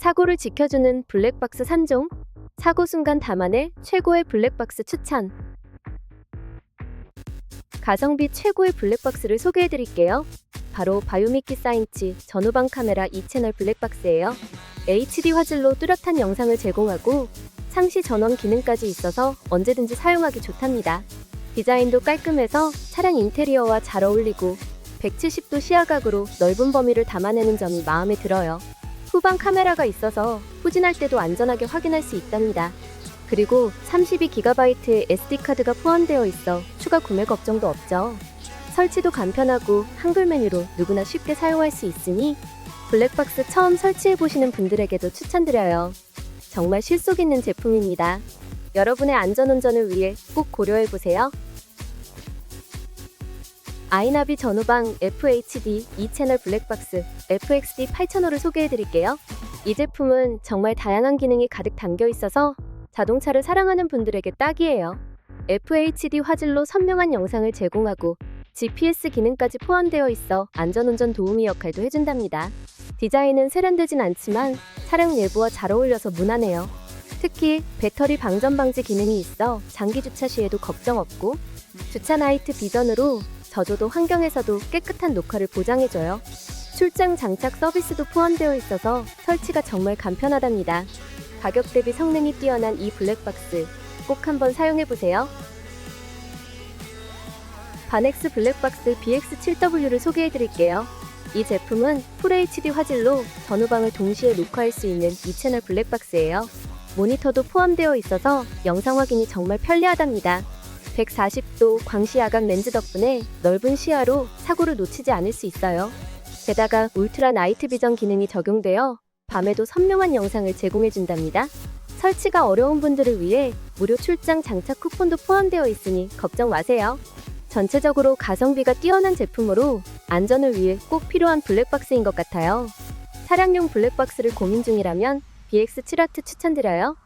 사고를 지켜주는 블랙박스 3종. 사고 순간 담아낼 최고의 블랙박스 추천. 가성비 최고의 블랙박스를 소개해 드릴게요. 바로 바요미키 사인치 전후방 카메라 2채널 블랙박스예요. HD 화질로 뚜렷한 영상을 제공하고 상시 전원 기능까지 있어서 언제든지 사용하기 좋답니다. 디자인도 깔끔해서 차량 인테리어와 잘 어울리고 170도 시야각으로 넓은 범위를 담아내는 점이 마음에 들어요. 후방 카메라가 있어서 후진할 때도 안전하게 확인할 수 있답니다. 그리고 32GB의 SD카드가 포함되어 있어 추가 구매 걱정도 없죠. 설치도 간편하고 한글 메뉴로 누구나 쉽게 사용할 수 있으니 블랙박스 처음 설치해 보시는 분들에게도 추천드려요. 정말 실속 있는 제품입니다. 여러분의 안전운전을 위해 꼭 고려해 보세요. 아이나비 전후방 FHD 2채널 블랙박스 FXD 8000호를 소개해 드릴게요. 이 제품은 정말 다양한 기능이 가득 담겨 있어서 자동차를 사랑하는 분들에게 딱이에요. FHD 화질로 선명한 영상을 제공하고 GPS 기능까지 포함되어 있어 안전운전 도우미 역할도 해준답니다. 디자인은 세련되진 않지만 차량 내부와 잘 어울려서 무난해요. 특히 배터리 방전 방지 기능이 있어 장기 주차 시에도 걱정 없고 주차 나이트 비전으로 저조도 환경에서도 깨끗한 녹화를 보장해줘요. 출장 장착 서비스도 포함되어 있어서 설치가 정말 간편하답니다. 가격 대비 성능이 뛰어난 이 블랙박스 꼭 한번 사용해보세요. 바넥스 블랙박스 BX7W를 소개해드릴게요. 이 제품은 FHD 화질로 전후방을 동시에 녹화할 수 있는 2채널 블랙박스예요. 모니터도 포함되어 있어서 영상 확인이 정말 편리하답니다. 140도 광시 야각 렌즈 덕분에 넓은 시야로 사고를 놓치지 않을 수 있어요. 게다가 울트라 나이트 비전 기능이 적용되어 밤에도 선명한 영상을 제공해준답니다. 설치가 어려운 분들을 위해 무료 출장 장착 쿠폰도 포함되어 있으니 걱정 마세요. 전체적으로 가성비가 뛰어난 제품으로 안전을 위해 꼭 필요한 블랙박스인 것 같아요. 차량용 블랙박스를 고민 중이라면 BX7아트 추천드려요.